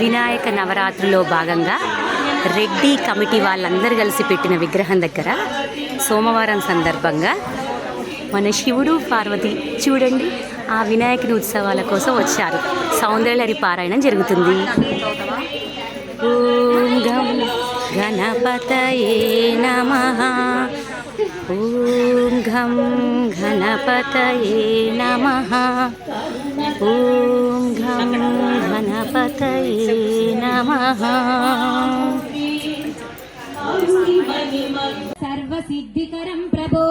వినాయక నవరాత్రిలో భాగంగా రెడ్డి కమిటీ వాళ్ళందరూ కలిసి పెట్టిన విగ్రహం దగ్గర సోమవారం సందర్భంగా మన శివుడు పార్వతి చూడండి ఆ వినాయకుని ఉత్సవాల కోసం వచ్చారు. సౌందర్యలహరి పారాయణం జరుగుతుంది. ఓం గం గణపతయే నమః. ॐ घं घनपतये नमः ॐ घं घनपतये नमः सर्वसिद्धिकरं प्रभो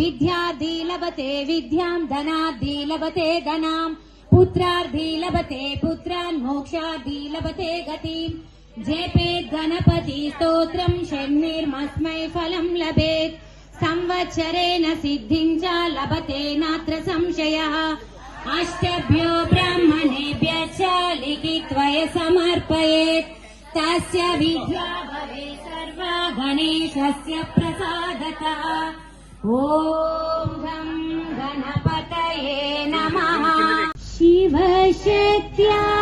विद्यार्थी लभते विद्यां धनार्थी लभते धनाम् पुत्रार्थी लभते पुत्रान् मोक्षार्थी लभते गतिम् जेपेत् गणपति स्तोत्रम् षण्णिर्मस्मै फलम् लभेत् संवत्सरेण सिद्धिम् च लभते नात्र संशयः। अष्टभ्यो ब्राह्मणेभ्य च लिखित्वय समर्पयेत् तस्य विद्या भवेत् सर्वा गणेशस्य प्रसादतः। ॐ गं गणपतये नमः। शिवशक्त्यायुक्तो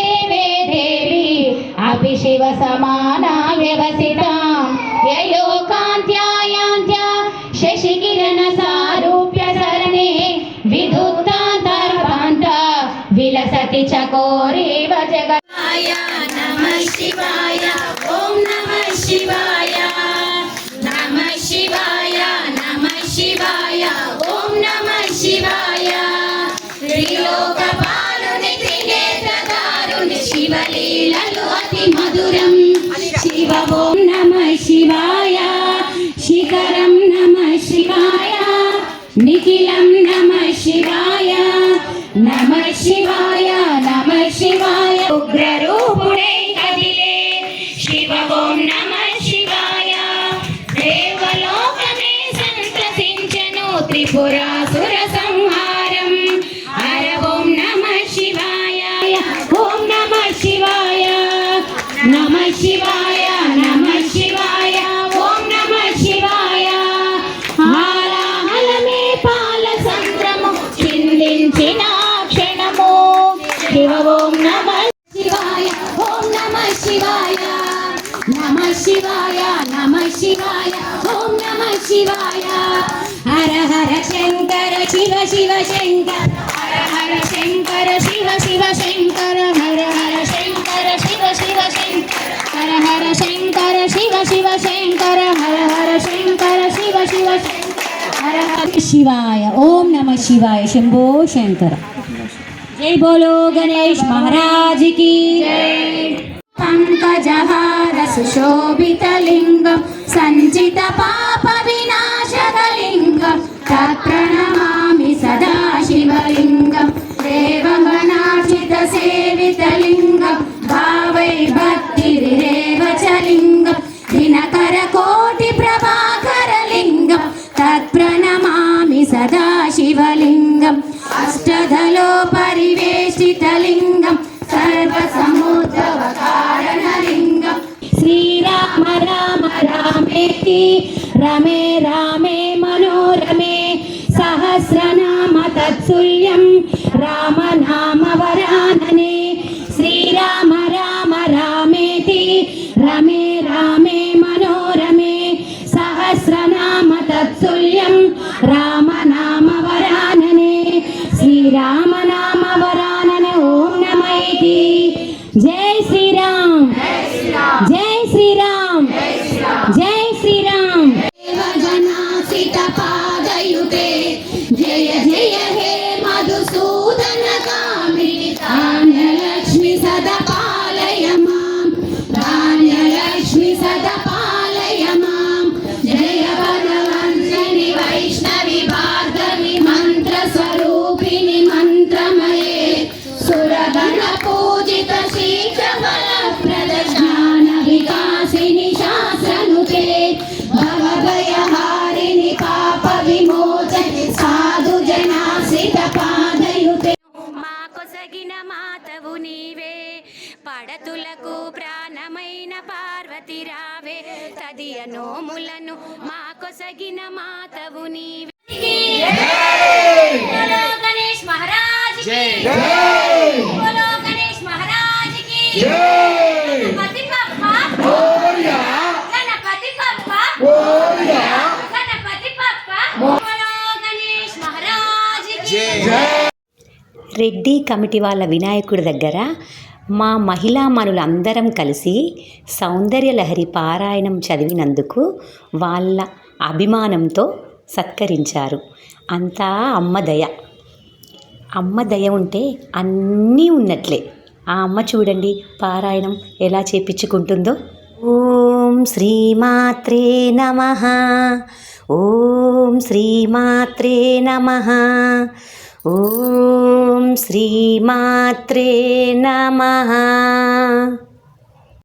शिवसमाना व्यवसितां ययोकान्त्यायान्त्या शशिकिरणसारूप्य सरणे विदुत्तान्तर्वान्त विलसति चकोरेव जगताय नमः शिवाय ॐ नमः शिवाय అతి మధురం శివ నమః శివాయ. శిఖరం నమః శివాయ. నిఖిలం నమః శివాయ. నమః శివాయ నమః శివాయ. ఉగ్రరూపుడై శివాయ నమ శివాయ ఓం నమ శివాయ. హాలాహలమే పాల సంద్రము చిందించిన క్షణము. శివ ఓం నమ శివాయ ఓం నమ శివాయ. నమ శివాయ నమ శివాయ ఓం నమ శివాయ. హర హర శంకర శివ శివ శంకర హర హర శంకర శివ శివ శంకర హర హర శంకర శివ శివ శంకర. హర హర శంకర శివ శివ శంకర హర హర శంకర శివ శివ శంకర హర హర శివాయ ఓం నమ శివాయ శంభో శంకర జై బోలో గణేష్ మహారాజ్కి పంకజహార సుశోభితలింగం సంచిత పాప సర్వసముద్రవ కారణలింగం శ్రీరామ రామ రామేతి రమే రామే మనోరమే సహస్రనామ తత్సుల్యం రామ నామ వరాననే పడతులకు ప్రాణమైన పార్వతి రావే. తదియ నోములను మా కొసగిన మాతవు నీవే. రెడ్డి కమిటీ వాళ్ళ వినాయకుడి దగ్గర మా మహిళామణులందరం కలిసి సౌందర్యలహరి పారాయణం చదివినందుకు వాళ్ళ అభిమానంతో సత్కరించారు. అంతా అమ్మ దయ. అమ్మ దయ ఉంటే అన్నీ ఉన్నట్లే. ఆ అమ్మ చూడండి పారాయణం ఎలా చేపించుకుంటుందో. ఓం శ్రీమాత్రే నమ. ఓం శ్రీమాత్రే నమ. ఓం శ్రీమాత్రే నమ.